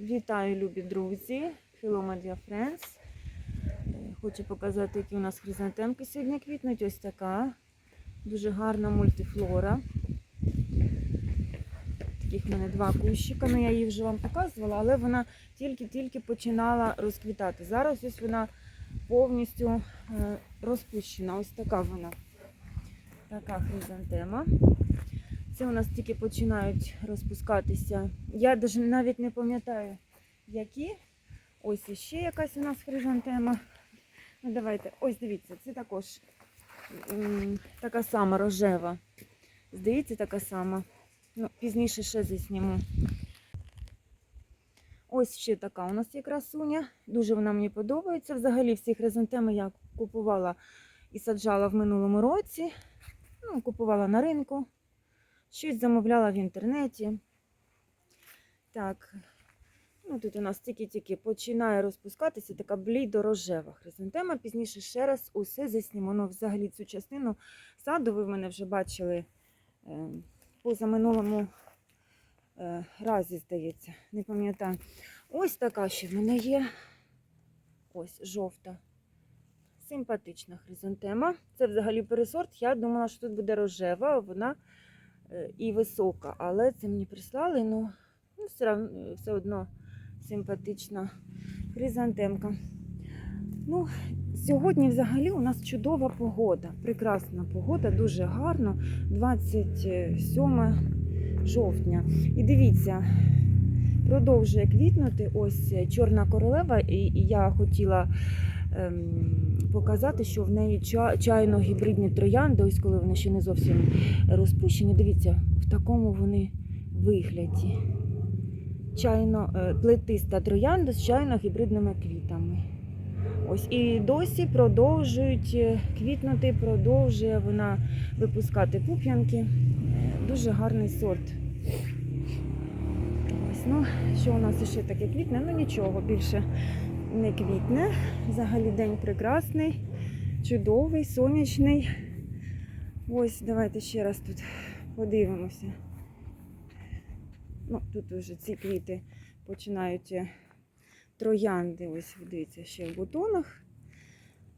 Вітаю, любі друзі! Hello, my dear friends. Е, Хочу показати, які у нас хризантемки сьогодні квітнуть. Ось така. Дуже гарна мультифлора. Таких в мене два кущика. Ну, я її вже вам показувала, але вона тільки-тільки починала розквітати. Зараз ось вона повністю е, розпущена. Ось така вона. Така хризантема. Це у нас тільки починають розпускатися. Я навіть не пам'ятаю, які. Ось іще якась у нас хризантема. Ну, давайте, ось дивіться, це також така сама рожева. Здається, така сама. Ну, пізніше ще засніму. Ось ще така у нас є красуня. Дуже вона мені подобається. Взагалі всі хризантеми я купувала і саджала в минулому році. Ну, купувала на ринку. Щось замовляла в інтернеті. Так, ну тут у нас тільки-тільки починає розпускатися така блідо-рожева хризантема. Пізніше ще раз усе засніму. Ну, взагалі цю частину саду ви в мене вже бачили е, позаминулому е, разі, здається. Не пам'ятаю. Ось така ще в мене є. Ось жовта. Симпатична хризантема. Це взагалі пересорт. Я думала, що тут буде рожева, а вона і висока, але це мені прислали, ну, ну все, рав- все одно симпатична хризантемка. Ну, сьогодні взагалі у нас чудова погода, прекрасна погода, дуже гарно. 27 жовтня. І дивіться, продовжує квітнути ось чорна королева, і, я хотіла показати, що в неї чайно-гібридні троянди, ось коли вони ще не зовсім розпущені. Дивіться, в такому вони вигляді. Чайно, е, плетиста троянда з чайно-гібридними квітами. Ось і досі продовжують е, квітнути, продовжує вона випускати пуп'янки. Дуже гарний сорт. Ось, ну, що у нас ще таке квітне? Ну нічого більше не квітне. Взагалі день прекрасний, чудовий, сонячний. Ось, давайте ще раз тут подивимося. Ну, тут вже ці квіти починають е, троянди. Ось, дивіться, ще в бутонах.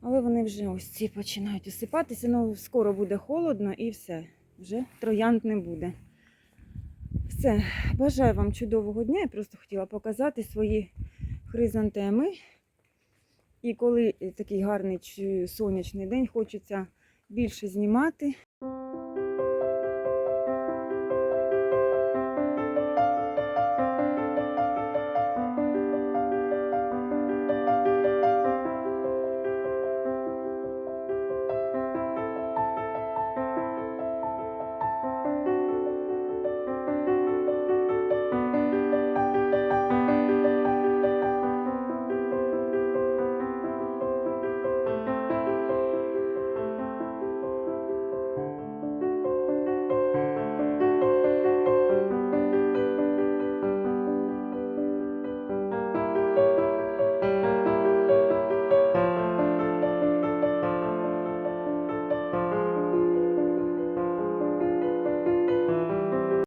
Але вони вже ось ці починають осипатися. Ну, скоро буде холодно і все. Вже троянд не буде. Все, бажаю вам чудового дня. Я просто хотіла показати свої хризантеми. І коли такий гарний сонячний день, хочеться більше знімати,